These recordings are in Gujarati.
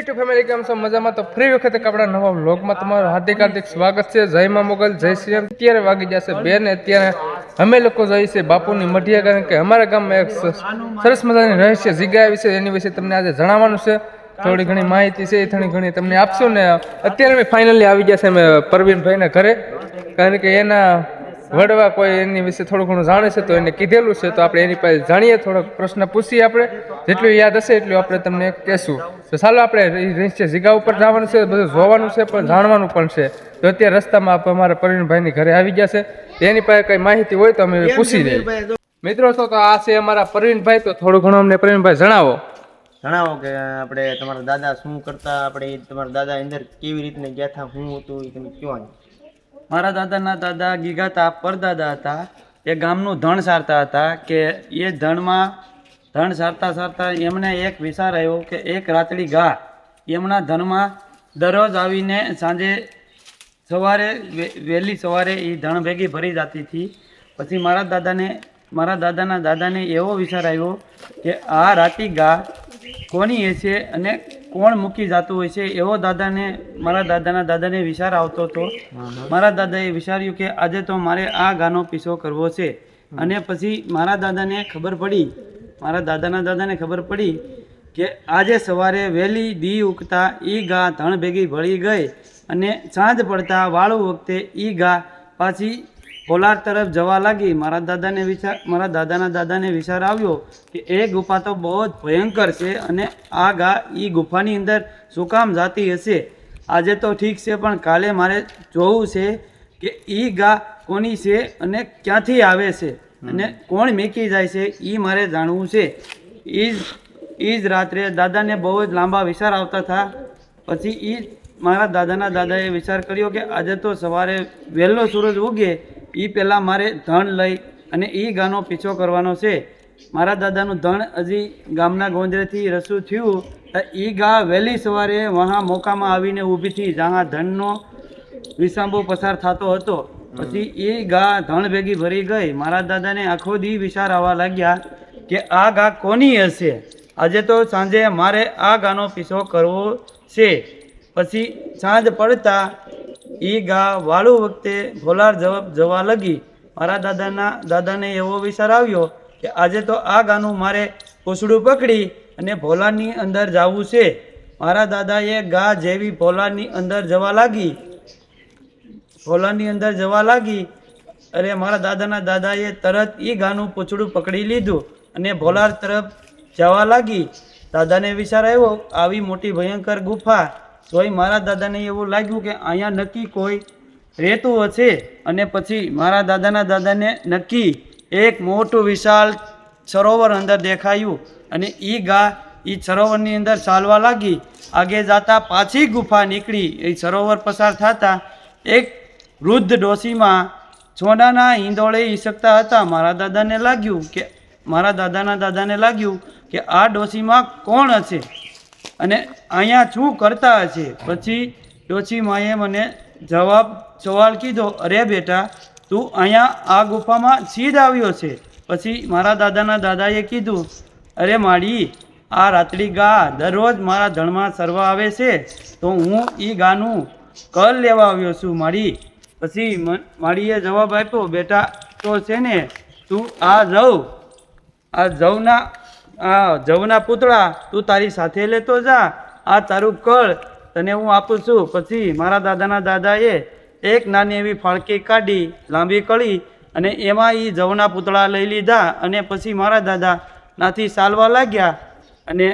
યુટ્યુબ ફેમિલી કેમ છો? મજામાં? તો ફ્રી વખતે આપણા નવા વ્લોગમાં તમારું હાર્દિક હાર્દિક સ્વાગત છે. જય મા મોગલ, જય શ્રી રામ. અત્યારે વાગી જશે બે ને અત્યારે અમે લોકો જઈએ છીએ બાપુની મઢિયા કારણ કે અમારા ગામમાં એક સરસ મજાની રહસ્ય જગ્યા વિશે એની વિશે તમને આજે જણાવવાનું છે. થોડી ઘણી માહિતી છે, એ થોડી ઘણી તમને આપશું ને અત્યારે અમે ફાઇનલી આવી ગયા છે અમે પરવીનભાઈના ઘરે. કારણ કે એના વડવા કોઈ એની વિશે થોડું ઘણું જાણે છે તો એને કીધેલું છે તો આપણે એની પાસે જાણીએ થોડોક પ્રશ્ન પૂછીએ આપણે. જેટલું યાદ હશે એટલું આપણે તમને કહેશું. તો ચાલો આપણે રહીશે જીગા ઉપર જવાનું છે બધું જોવાનું છે પણ જાણવાનું પણ છે. તો અત્યારે રસ્તામાં અમારા પ્રવીણભાઈની ઘરે આવી ગયા છે. એની પાસે કઈ માહિતી હોય તો અમે પૂછી લઈએ. મિત્રો છો તો આ છે અમારા પ્રવીણભાઈ તો થોડું ઘણું અમને પ્રવીણભાઈ જણાવો. જણાવો કે આપણે તમારા દાદા શું કરતા આપણે તમારા દાદા અંદર કેવી રીતને ગયા હતા હું હતું એ તમે કયો. મારા દાદાના દાદા ગીગાતા પરદાદા હતા. એ ગામનું ધણ સારતા હતા કે એ ધણમાં, ધણ સારતા સારતા એમને એક વિચાર આવ્યો કે એક રાતડી ગા એમના ધનમાં દરરોજ આવીને સાંજે સવારે વહેલી સવારે એ ધણ ભેગી ભરી જતી હતી. પછી મારા દાદાને, મારા દાદાના દાદાને એવો વિચાર આવ્યો કે આ રાતી ગા કોની હશે અને કોણ મૂકી જતું હોય છે, એવો દાદાને, મારા દાદાના દાદાને વિચાર આવતો હતો. મારા દાદાએ વિચાર્યું કે આજે તો મારે આ ગાનો પીછો કરવો છે. અને પછી મારા દાદાને ખબર પડી, મારા દાદાના દાદાને ખબર પડી કે આજે સવારે વહેલી દી ઉગતા ઈ ગા ધણ ભેગી ભળી ગઈ અને સાંજ પડતા વાળું વખતે ઈ ગા પાછી કોલાર તરફ જવા લાગી. મારા દાદાને વિચાર મારા દાદાના દાદાને વિચાર આવ્યો કે એ ગુફા તો બહુ જ ભયંકર છે અને આ ગા એ ગુફાની અંદર શું કામ જાતી હશે? આજે તો ઠીક છે પણ કાલે મારે જોવું છે કે એ ગા કોની છે અને ક્યાંથી આવે છે અને કોણ મેકી જાય છે એ મારે જાણવું છે. એ જ એ જ રાત્રે દાદાને બહુ જ લાંબા વિચાર આવતા હતા. પછી એ મારા દાદાના દાદાએ વિચાર કર્યો કે આજે તો સવારે વહેલો સૂરજ ઉગે એ પહેલાં મારે ધણ લઈ અને એ ગાનો પીછો કરવાનો છે. મારા દાદાનું ધણ હજી ગામના ગોંદરેથી રસું થયું, તો એ ગા વહેલી સવારે વહાં મોકામાં આવીને ઊભી થઈ જ્યાં ધનનો વિસાંબો પસાર થતો હતો. પછી એ ગા ધણ ભેગી ભરી ગઈ. મારા દાદાને આખો દી વિચાર આવવા લાગ્યા કે આ ગા કોની હશે? આજે તો સાંજે મારે આ ગાનો પીછો કરવો છે. પછી સાંજ પડતા એ ગા વાળું વખતે ભોલાર જવાબ જવા લગી. મારા દાદાના, દાદાને એવો વિચાર આવ્યો કે આજે તો આ ગાનું મારે પૂછડું પકડી અને ભોલાની અંદર જવું છે. મારા દાદાએ ગા જેવી ભોલાની અંદર જવા લાગી. ભોલાની અંદર જવા લાગી. અરે મારા દાદાના દાદાએ તરત એ ગાનું પૂછડું પકડી લીધું અને ભોલાર તરફ જવા લાગી. દાદાને વિચાર આવ્યો, આવી મોટી ભયંકર ગુફા તોય મારા દાદાને એવું લાગ્યું કે અહીંયા નક્કી કોઈ રહેતું હશે અને પછી મારા દાદાના દાદાને નક્કી એક મોટું વિશાળ સરોવર અંદર દેખાયું અને એ ગા એ સરોવરની અંદર ચાલવા લાગી. આગે જતા પાછી ગુફા નીકળી. એ સરોવર પસાર થતા એક વૃદ્ધ ડોશીમાં સોનાના ઈંદોળે ઈસકતા હતા. મારા દાદાને લાગ્યું કે મારા દાદાના દાદાને લાગ્યું કે આ ડોશીમાં કોણ હશે? અને અહીંયા શું કરતા હશે? પછી ડોશી માએ મને જવાબ, સવાલ કીધો, અરે બેટા, તું અહીંયા આ ગુફામાં સીધ આવ્યો છે. પછી મારા દાદાના દાદાએ કીધું, અરે માડી, આ રાત્રી ગા, દરરોજ મારા ધણમાં સરવા આવે છે, તો હું એ ગાનું કલ લેવા આવ્યો છું, માડી. પછી માડીએ જવાબ આપ્યો, બેટા, તો છે ને, તું આ જવ, આ જવના આ જવના પૂતળા તું તારી સાથે લેતો જા. આ તારું કળ તને હું આપું છું. પછી મારા દાદાના દાદાએ એક નાની એવી ફાળકી કાઢી, લાંબી કળી અને એમાં એ જવના પૂતળા લઈ લીધા અને પછી મારા દાદા નાથી ચાલવા લાગ્યા અને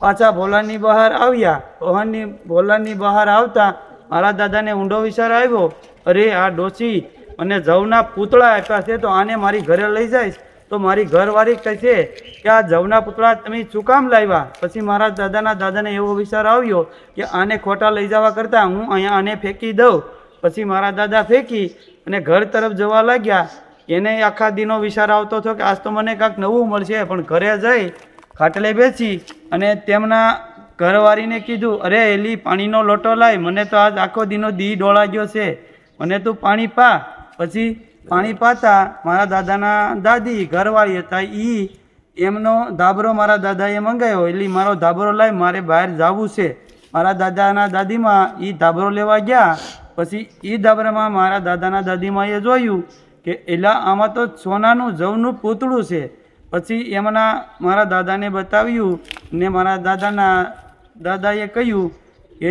પાછા ભોલાની બહાર આવ્યા. ભોલાની ભોલાની બહાર આવતા મારા દાદાને ઊંડો વિચાર આવ્યો. અરે આ ડોસી મને જવના પૂતળા આપ્યા છે તો આને મારી ઘરે લઈ જઈશ. તો મારી ઘરવાળી કહે છે કે આ જવના પૂતળા તમે શું કામ લાવ્યા? પછી મારા દાદાના દાદાને એવો વિચાર આવ્યો કે આને ખોટા લઈ જવા કરતાં હું અહીંયા આને ફેંકી દઉં. પછી મારા દાદા ફેંકી અને ઘર તરફ જવા લાગ્યા. એને આખા દિનો વિચાર આવતો હતો કે આજ તો મને કાંઈક નવું મળશે, પણ ઘરે જઈ ખાટલે બેસી અને તેમના ઘરવાળીને કીધું, અરે, એલી, પાણીનો લોટો લાય. મને તો આજ આખો દીનો દી ડોળા ગયો છે. મને તું પાણી પા. પછી પાણી પાતા મારા દાદાના દાદી ઘરવાળી હતા એ એમનો ધાબરો મારા દાદાએ મંગાવ્યો એટલે મારો ધાબરો લાવી મારે બહાર જવું છે. મારા દાદાના દાદીમાં એ ધાબરો લેવા ગયા. પછી એ ધાબરામાં મારા દાદાના દાદીમાં એ જોયું કે એલા, આમાં તો સોનાનું, જવનું પૂતળું છે. પછી એમના મારા દાદાને બતાવ્યું ને મારા દાદાના દાદાએ કહ્યું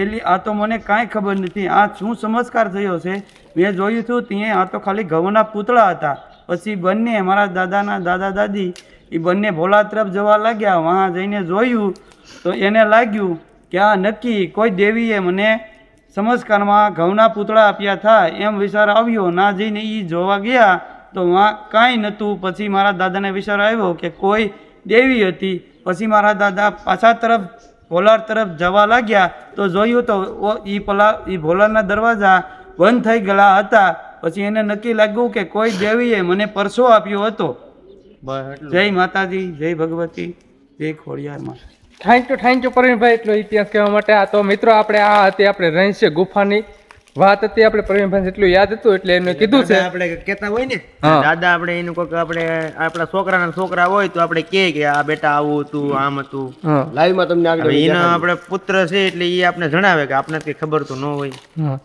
એલી આ તો મને કાંઈ ખબર નથી. આ શું ચમત્કાર થયો છે? મેં જોયું હતું ત્યાં આ તો ખાલી ઘઉંના પૂતળા હતા. પછી બંને મારા દાદાના દાદા દાદી એ બંને ભોલા તરફ જવા લાગ્યા. વહાં જઈને જોયું તો એને લાગ્યું કે આ નક્કી કોઈ દેવીએ મને સમસ્કારમાં ઘઉંના પૂતળા આપ્યા હતા એમ વિચાર આવ્યો. ના જઈને એ જોવા ગયા તો વहाँ કાંઈ નહોતું. પછી મારા દાદાને વિચાર આવ્યો કે કોઈ દેવી હતી. પછી મારા દાદા પાછા તરફ ભોલાર તરફ જવા લાગ્યા તો જોયું તો એ પલા એ ભોલારના દરવાજા બંધ થઈ ગયેલા હતા. પછી એને નક્કી લાગ્યું કે કોઈ દેવીએ મને પરસો આપ્યો હતો. બસ જય માતાજી જય ભગવતી જય ખોડિયારમાં થેન્ક યુ થેન્ક યુ પ્રવીણભાઈ એટલો ઇતિહાસ કહેવા માટે આ તો મિત્રો આપણે આ હતી આપણે રહસ્ય ગુફાની. વાત હતી આપણે પ્રવીણભાઈ જેટલું યાદ હતું એટલે એમને કીધું છે. આપણે કેતા હોય ને દાદા આપણે એનું કોઈક આપણે આપણા છોકરાના છોકરા હોય તો આપણે કહે કે આ બેટા આવું હતું આમ હતું. લાઈવમાં તમને આગળ એનો આપણે પુત્ર છે એટલે એ આપણે જણાવે કે આપણે કઈ ખબર તો ન હોય.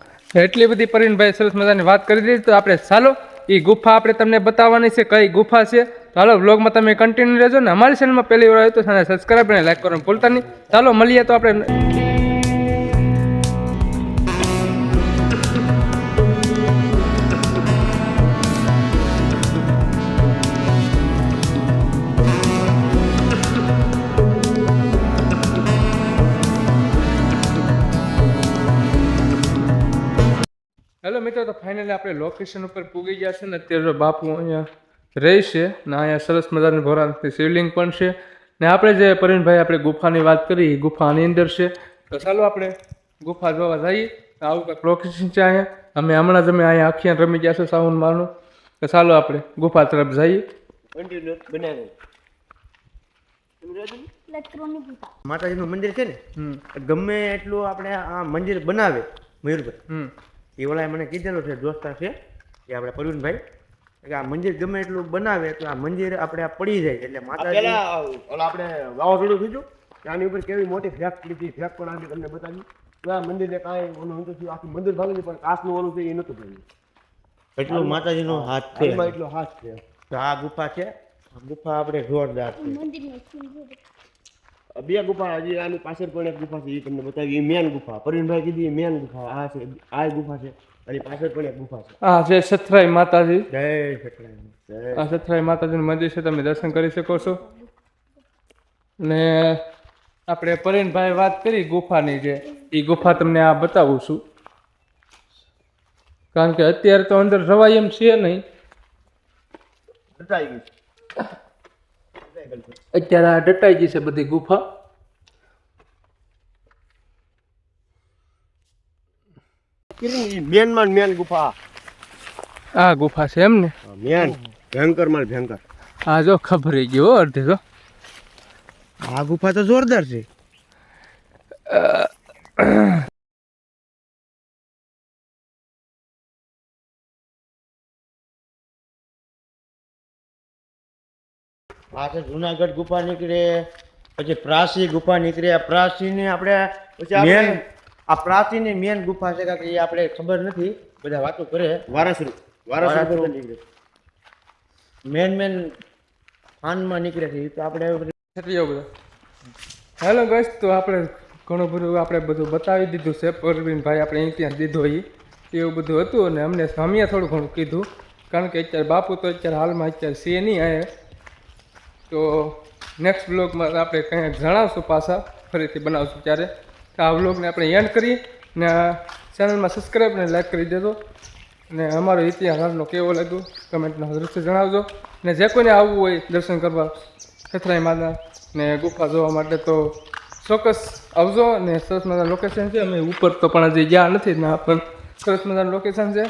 એટલી બધી પ્રવીણભાઈ સરસ મજાની વાત કરી દીધી તો આપણે ચાલો એ ગુફા આપણે તમને બતાવવાની છે કઈ ગુફા છે. ચાલો વ્લોગમાં બ્લોગમાં તમે કન્ટિન્યુ રહેજો ને અમારી ચેનલમાં પહેલી વાર આવ્યો તો સબસ્ક્રાઈબ અને લાઈક કરવાનું ભૂલતા નહીં. ચાલો મળીએ તો આપણે હેલો મિત્રો તો ફાઇનલી આપણે લોકેશન ઉપર પૂગી ગયા છે ને અત્યારે બાપુ અહીંયા રહેશે ને અહીંયા સરસ મજાની ભોરાની શિવલિંગ પણ છે. ને આપણે જે પરિણભાઈ આપણે ગુફાની વાત કરી એ ગુફા આની અંદર છે. તો ચાલો આપણે ગુફા જોવા જઈએ. આવું કંઈક લોકેશન છે અહીંયા. અમે હમણાં જ અમે અહીંયા આખિયા રમી ગયા છે સાવન માનું તો ચાલો આપણે ગુફા તરફ જઈએ. માતાજીનું મંદિર છે ને? હમ. ગમે એટલું આપણે આ મંદિર બનાવે મયુરભાઈ. હમ. એ ઓલાએ મને કીધેલું છે દોસ્તા છે કે આપણે પરવીનભાઈ કે આ મંદિર ગમે એટલું બનાવે તો આ મંદિર આપણે આ પડી જાય એટલે માતાજી પેલા ઓલા આપણે વાવાઝોડું થયું ત્યાંની આની ઉપર કેવી મોટી ફેક લીધી ફેક પણ આજે તમને બતાવી. તો આ મંદિરને કાંઈ ઓનું હતું થયું આખું મંદિર ભાગી પણ કાચનું ઓલું છે એ નહોતું ભાગ્યું એટલું માતાજીનો હાથ છે. એટલો હાથ છે. તો આ ગુફા છે ગુફા આપણે જોરદાર છે. બે ગુફા હજી આની પાછળ પણ એક ગુફા છે એ તમને બતાવી એ મેન ગુફા. પ્રવીણભાઈ કીધી મેન ગુફા. આ છે આ ગુફા છે અને પાછળ પણ એક ગુફા છે. આ છે સથરાઈ માતાજી. જય સતરામ આ સથરાઈ માતાજીનું મંદિર છે તમે દર્શન કરી શકો છો. ને આપણે પરેનભાઈ વાત કરી ગુફાની જે એ ગુફા તમને આ બતાવું છું. કારણ કે અત્યારે તો અંદર જવાય એમ છે નહીં. બતાવી ગઈ અત્યારે આ ડટાઈ ગઈ છે બધી ગુફા. મેનમાં મેન ગુફા આ. ગુફા છે એમ ને? મેન. ભયંકરમાં ભયંકર. આ જો ખબર ગયો હો અડધી જો. આ ગુફા તો જોરદાર છે. આ છે જુનાગઢ ગુફા નીકળે પછી પ્રાસી ગુફા નીકળે. આ પ્રાસીની આપણે પછી મેન આ પ્રાચીની મેન ગુફા છે કે એ આપણે ખબર નથી બધા વાતો કરે. વારાસરી વારાસરી નીકળે. મેન મેન ખાનમાં નીકળે છે એ તો આપણે છત્રીઓ બધા હેલો ગઈશ તો આપણે ઘણું બધું આપણે બધું બતાવી દીધું છે. પરવીનભાઈ આપણે ઇતિહાસ દીધો એ એવું બધું હતું અને અમને સ્વામીએ થોડું ઘણું કીધું. કારણ કે અત્યારે બાપુ તો અત્યારે હાલમાં અત્યારે છે નહીં આયા. તો નેક્સ્ટ બ્લોગમાં આપણે કંઈક જણાવશું પાછા, ફરીથી બનાવશું ત્યારે. તો આ બ્લોગને આપણે એન્ડ કરી ને ચેનલમાં સબસ્ક્રાઈબ અને લાઈક કરી દેજો. ને અમારો ઇતિહાસ હાલનો કેવો લાગ્યો કમેન્ટમાં જરૂરથી જણાવજો. ને જે કોઈને આવવું હોય દર્શન કરવા છથરાઈ માતા ને ગુફા જોવા માટે તો ચોક્કસ આવજો. ને સરસ મજાનું લોકેશન છે. અમે ઉપર તો પણ હજી ગયા નથી ને આ પણ સરસ મજાનું લોકેશન છે.